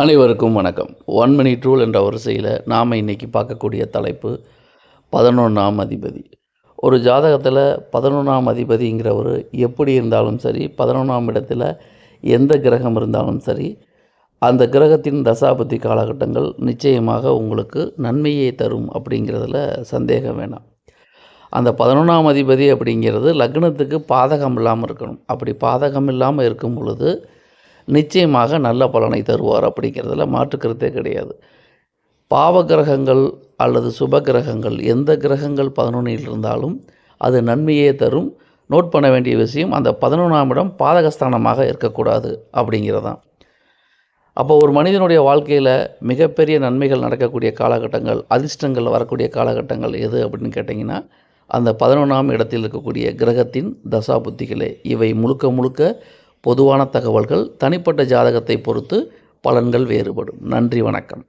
அனைவருக்கும் வணக்கம். One minute rule என்ற வரிசையில் நாம் இன்றைக்கி பார்க்கக்கூடிய தலைப்பு பதினொன்றாம் அதிபதி. ஒரு ஜாதகத்தில் பதினொன்றாம் அதிபதிங்கிறவர் எப்படி இருந்தாலும் சரி பதினொன்றாம் இடத்துல எந்த கிரகம் இருந்தாலும் சரி அந்த கிரகத்தின் தசாபதி காலகட்டங்கள் நிச்சயமாக உங்களுக்கு நன்மையை தரும் அப்படிங்கிறதுல சந்தேகம் வேணாம். அந்த பதினொன்றாம் அதிபதி அப்படிங்கிறது லக்னத்துக்கு பாதகம் இல்லாமல் இருக்கணும். அப்படி பாதகம் இல்லாமல் இருக்கும் பொழுது நிச்சயமாக நல்ல பலனை தருவார் அப்படிங்கிறதுல மாற்றுக்கருத்தே கிடையாது. பாவ கிரகங்கள் அல்லது சுப கிரகங்கள் எந்த கிரகங்கள் பதினொன்றில் இருந்தாலும் அது நன்மையே தரும். நோட் பண்ண வேண்டிய விஷயம் அந்த பதினொன்றாம் இடம் பாதகஸ்தானமாக இருக்கக்கூடாது அப்படிங்கிறதான். அப்போ ஒரு மனிதனுடைய வாழ்க்கையில் மிகப்பெரிய நன்மைகள் நடக்கக்கூடிய காலகட்டங்கள் அதிர்ஷ்டங்கள் வரக்கூடிய காலகட்டங்கள் எது அப்படின்னு கேட்டிங்கன்னா அந்த பதினொன்றாம் இடத்தில் இருக்கக்கூடிய கிரகத்தின் தசா புத்திகளே இவை முழுக்க முழுக்க பொதுவான தகவல்கள் தனிப்பட்ட ஜாதகத்தை பொறுத்து பலன்கள் வேறுபடும். நன்றி வணக்கம்.